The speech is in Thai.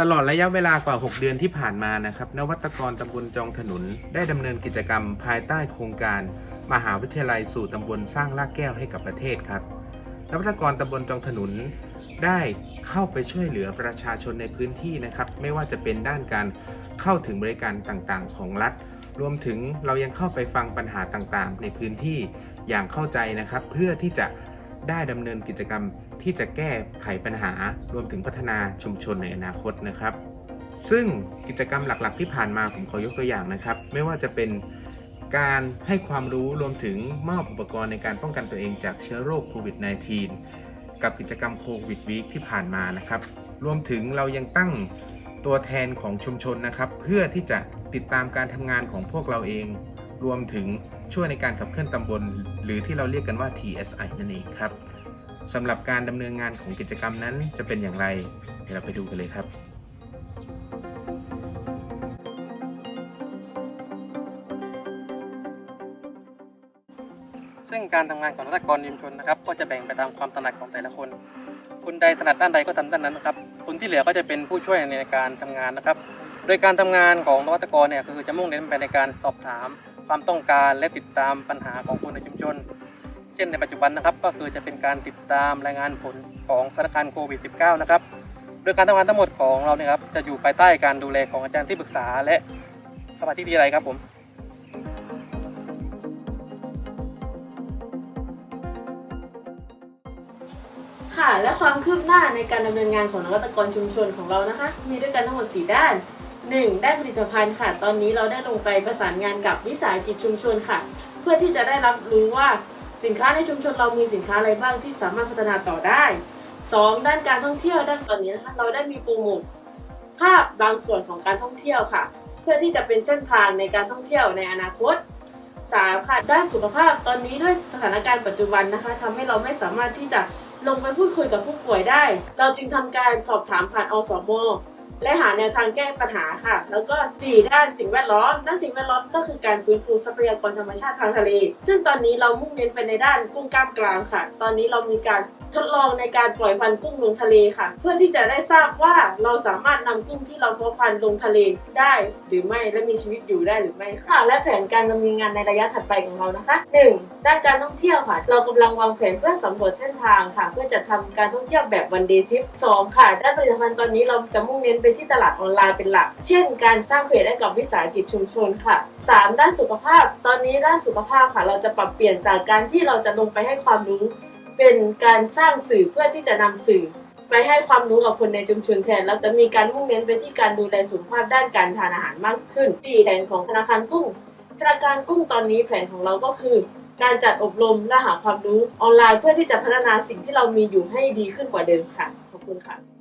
ตลอดระยะเวลากว่า 6 เดือนที่ผ่านมานะครับ นวัตกรตำบลจองถนน ได้ดำเนินกิจกรรมภายใต้โครงการ มหาวิทยาลัยสู่ตำบลสร้างรากแก้วให้กับประเทศครับ นวัตกรตำบลจองถนนได้เข้าไปช่วยเหลือประชาชนในพื้นที่นะครับ ไม่ว่าจะเป็นด้านการเข้าถึงบริการต่างๆ ของรัฐ รวมถึงเรายังเข้าไปฟังปัญหาต่างๆ ในพื้นที่อย่างเข้าใจนะครับ เพื่อที่จะ ได้ดำเนินกิจกรรมที่จะแก้ไขปัญหารวมถึงพัฒนาชุมชนในอนาคตนะครับ ซึ่งกิจกรรมหลักๆ ที่ผ่านมาผมขอยกตัวอย่างนะครับ ไม่ว่าจะเป็นการให้ความรู้รวมถึงมอบอุปกรณ์ในการป้องกันตัวเองจากเชื้อโรคโควิด -19 กับกิจกรรมโควิดวีคที่ผ่านมานะครับ รวมถึงเรายังตั้งตัวแทนของชุมชนนะครับ เพื่อที่จะติดตามการทำงานของพวกเราเอง รวมถึงช่วยในการขับเคลื่อนตำบล หรือที่เราเรียกกันว่า TSI นั่นเองครับสำหรับการดำเนินงานของกิจกรรมนั้นจะเป็นอย่างไรเดี๋ยวเราไปดูกันเลยครับซึ่งการทำงานของนักกรริมชนนะครับ ก็จะแบ่งไปตามความถนัดของแต่ละคน คนใดถนัดด้านใดก็ทำด้านนั้นนะครับ คนที่เหลือก็จะเป็นผู้ช่วยในการทำงานนะครับ โดยการทำงานของนวัตกรเนี่ยคือจะมุ่งเน้นไปในการสอบถาม ความต้องการและติดตามปัญหาของคนในชุมชน เช่นในปัจจุบันนะครับ ก็คือจะเป็นการติดตามรายงานผลของสถานการณ์โควิด -19 นะครับ โดยการทำงานทั้งหมดของเราเนี่ยครับจะอยู่ภายใต้การดูแลของอาจารย์ที่ปรึกษาและสมาชิกทยาลัยครับผมค่ะและความคืบหน้าในการดำเนินงานของนวัตกรชุมชนของเรานะคะ มีด้วยกันทั้งหมด 4 ด้าน 1. ด้านผลิตภัณฑ์ค่ะ ตอนนี้เราได้ลงไปประสานงานกับวิสาหกิจชุมชนค่ะ เพื่อที่จะได้รับรู้ว่าสินค้าในชุมชนเรามีสินค้าอะไรบ้างที่สามารถพัฒนาต่อได้ 2. ด้านการท่องเที่ยวด้านตอนนี้นะคะเราได้มีโปรโมทภาพบางส่วนของการท่องเที่ยวค่ะ เพื่อที่จะเป็นเส้นทางในการท่องเที่ยวในอนาคต 3. ค่ะด้านสุขภาพตอนนี้ด้วยสถานการณ์ปัจจุบันนะคะทำให้เราไม่สามารถที่จะลงไปพูดคุยกับผู้ป่วยได้ เราจึงทำการสอบถามผ่านอสม และหาแนวทางแก้ปัญหาค่ะ แล้วก็ 4 ด้านสิ่งแวดล้อม ด้านสิ่งแวดล้อมก็คือการฟื้นฟูทรัพยากรธรรมชาติทางทะเล ซึ่งตอนนี้เรามุ่งเน้นไปในด้านกุ้งกล้ามกรามค่ะ ตอนนี้เรามีการ ทดลองในการปล่อยพันธุ์กุ้งลงทะเลค่ะ เพื่อที่จะได้ทราบว่าเราสามารถนำกุ้งที่เราเพาะพันธุ์ลงทะเลได้หรือไม่และมีชีวิตอยู่ได้หรือไม่ค่ะ และแผนการดำเนินงานในระยะถัดไปของเรานะคะ 1. ด้านการท่องเที่ยวค่ะ เรากำลังวางแผนเพื่อสำรวจเส้นทางค่ะ เพื่อจะทำการท่องเที่ยวแบบวันเดย์ทริปสองค่ะด้านผลิตภัณฑ์ตอนนี้เราจะมุ่งเน้นไปที่ตลาดออนไลน์เป็นหลัก เช่น การสร้างเพจให้กับวิสาหกิจชุมชนค่ะ 3. ด้านสุขภาพ ตอนนี้ด้านสุขภาพค่ะ เราจะปรับเปลี่ยนจากการที่เราจะลงไปให้ความรู้ เป็นการสร้างสื่อเพื่อที่จะนำสื่อ ไปให้ความรู้กับคนในชุมชนแทน เราจะมีการมุ่งเน้นไปที่การดูแลสุขภาพด้านการทานอาหารมากขึ้นที่แผนของธนาคารกุ้งธนาคารกุ้งตอนนี้แผนของเราก็คือ การจัดอบรมและหาความรู้ออนไลน์เพื่อที่จะพัฒนาสิ่งที่เรามีอยู่ให้ดีขึ้นกว่าเดิมค่ะ ขอบคุณค่ะ